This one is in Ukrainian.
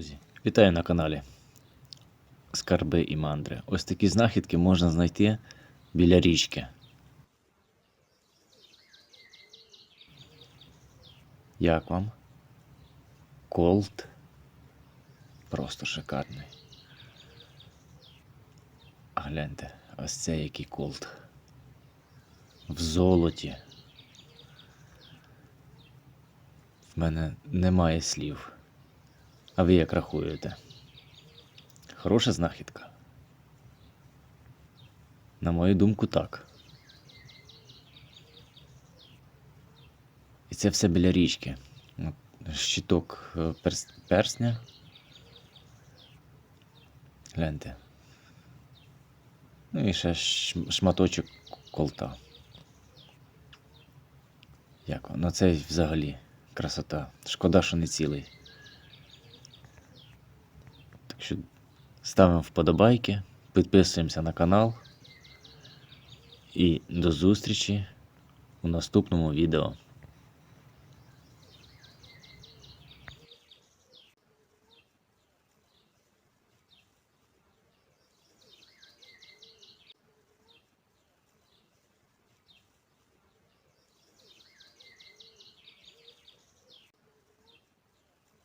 Друзі, вітаю на каналі Скарби і мандри. Ось такі знахідки можна знайти біля річки. Як вам? Колт. Просто шикарний. А гляньте, ось це який колт. В золоті. В мене немає слів. А ви як рахуєте? Хороша знахідка? На мою думку, так. І це все біля річки. Щиток е, перс... персня. Гляньте. Ну і ще шматочок колта. Як? Ну це взагалі красота. Шкода, що не цілий. Що ставимо вподобайки, підписуємося на канал. І до зустрічі у наступному відео.